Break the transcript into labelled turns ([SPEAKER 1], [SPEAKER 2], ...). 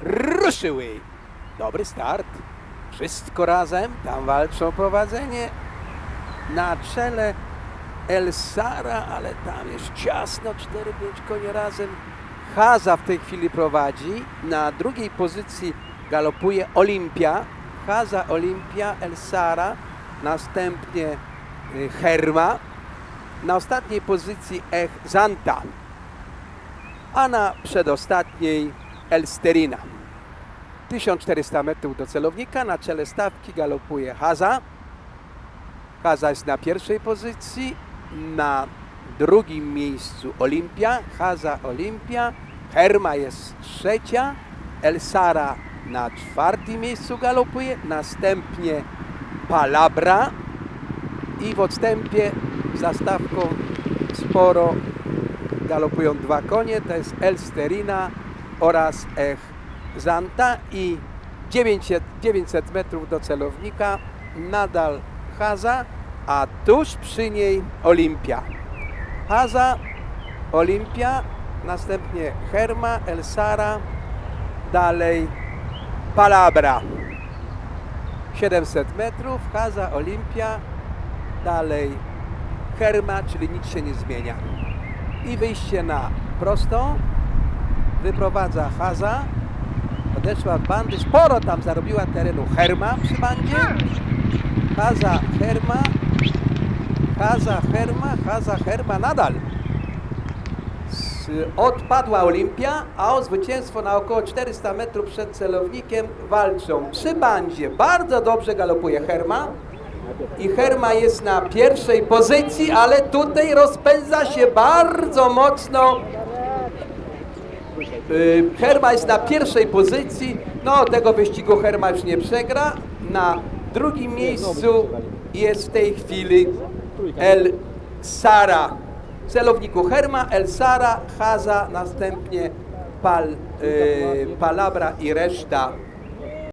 [SPEAKER 1] ruszyły. Dobry start. Wszystko razem, tam walczą o prowadzenie. Na czele El Sara, ale tam jest ciasno, 4-5 konie razem. Haza w tej chwili prowadzi. Na drugiej pozycji galopuje Olimpia. Haza, Olimpia, El Sara. Następnie y, Herma. Na ostatniej pozycji Ech Zanta. A na przedostatniej Elsterina. 1400 metrów do celownika. Na czele stawki galopuje Haza. Haza jest na pierwszej pozycji. Na drugim miejscu Olimpia. Haza Olimpia. Herma jest trzecia. Elsara na czwartym miejscu galopuje. Następnie Palabra. I w odstępie za stawką sporo galopują dwa konie. To jest Elsterina oraz Zanta i 900, 900 metrów do celownika nadal Haza, a tuż przy niej Olimpia. Haza, Olimpia, następnie Herma, Elsara, dalej Palabra. 700 metrów, Haza, Olimpia, dalej Herma, czyli nic się nie zmienia. I wyjście na prostą, wyprowadza Haza, odeszła od bandy, sporo tam zarobiła terenu Herma przy bandzie, Haza, Herma, Haza, Herma, Haza, Herma nadal. Odpadła Olimpia, a o zwycięstwo na około 400 metrów przed celownikiem walczą przy bandzie. Bardzo dobrze galopuje Herma. I Herma jest na pierwszej pozycji, ale tutaj rozpędza się bardzo mocno Herma jest na pierwszej pozycji. No, tego wyścigu Herma już nie przegra. Na drugim miejscu jest w tej chwili El Sara. W celowniku Herma, El Sara, Haza, następnie Pal, y, Palabra i reszta